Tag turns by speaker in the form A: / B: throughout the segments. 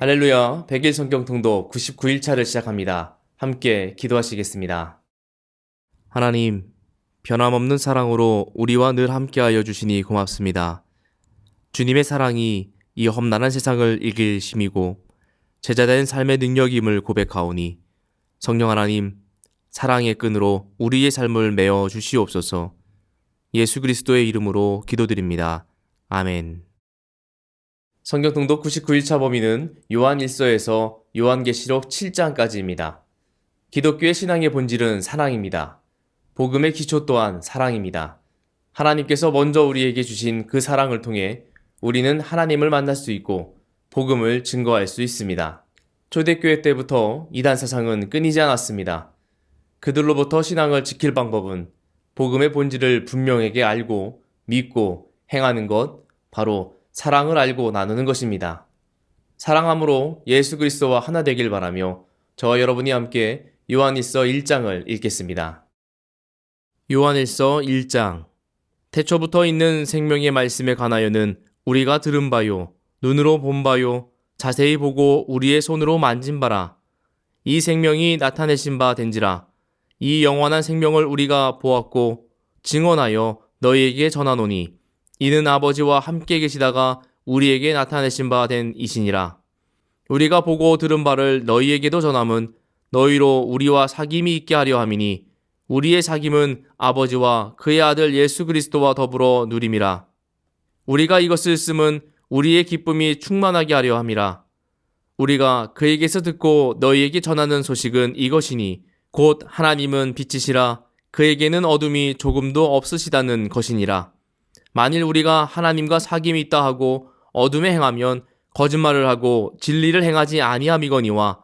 A: 할렐루야, 100일 성경 통도 99일차를 시작합니다. 함께 기도하시겠습니다. 하나님, 변함없는 사랑으로 우리와 늘 함께하여 주시니 고맙습니다. 주님의 사랑이 이 험난한 세상을 이길 힘이고 제자된 삶의 능력임을 고백하오니 성령 하나님, 사랑의 끈으로 우리의 삶을 메어 주시옵소서 예수 그리스도의 이름으로 기도드립니다. 아멘. 성경 통독 99일차 범위는 요한 1서에서 요한계시록 7장까지입니다. 기독교의 신앙의 본질은 사랑입니다. 복음의 기초 또한 사랑입니다. 하나님께서 먼저 우리에게 주신 그 사랑을 통해 우리는 하나님을 만날 수 있고 복음을 증거할 수 있습니다. 초대교회 때부터 이단 사상은 끊이지 않았습니다. 그들로부터 신앙을 지킬 방법은 복음의 본질을 분명하게 알고 믿고 행하는 것, 바로 사랑을 알고 나누는 것입니다. 사랑함으로 예수 그리스도와 하나 되길 바라며 저와 여러분이 함께 요한일서 1장을 읽겠습니다. 요한일서 1장 태초부터 있는 생명의 말씀에 관하여는 우리가 들은 바요 눈으로 본 바요 자세히 보고 우리의 손으로 만진 바라 이 생명이 나타내신 바 된지라 이 영원한 생명을 우리가 보았고 증언하여 너희에게 전하노니 이는 아버지와 함께 계시다가 우리에게 나타내신 바 된 이시니라. 우리가 보고 들은 바를 너희에게도 전함은 너희로 우리와 사귐이 있게 하려 함이니 우리의 사귐은 아버지와 그의 아들 예수 그리스도와 더불어 누림이라. 우리가 이것을 쓰면 우리의 기쁨이 충만하게 하려 함이라. 우리가 그에게서 듣고 너희에게 전하는 소식은 이것이니 곧 하나님은 빛이시라 그에게는 어둠이 조금도 없으시다는 것이니라. 만일 우리가 하나님과 사귐이 있다 하고 어둠에 행하면 거짓말을 하고 진리를 행하지 아니함이거니와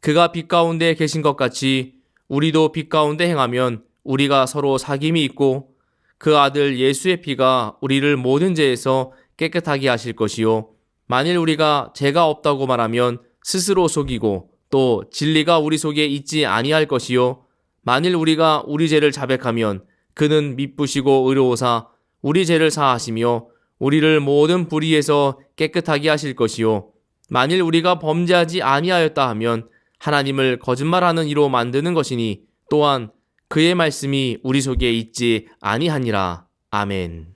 A: 그가 빛 가운데 계신 것 같이 우리도 빛 가운데 행하면 우리가 서로 사귐이 있고 그 아들 예수의 피가 우리를 모든 죄에서 깨끗하게 하실 것이요. 만일 우리가 죄가 없다고 말하면 스스로 속이고 또 진리가 우리 속에 있지 아니할 것이요. 만일 우리가 우리 죄를 자백하면 그는 미쁘시고 의로우사 우리 죄를 사하시며 우리를 모든 불의에서 깨끗하게 하실 것이요 만일 우리가 범죄하지 아니하였다 하면 하나님을 거짓말하는 이로 만드는 것이니 또한 그의 말씀이 우리 속에 있지 아니하니라 아멘.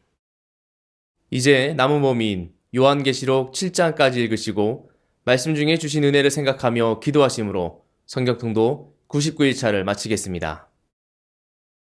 A: 이제 남은 범인 요한계시록 7장까지 읽으시고 말씀 중에 주신 은혜를 생각하며 기도하심으로 성경통도 99일차를 마치겠습니다.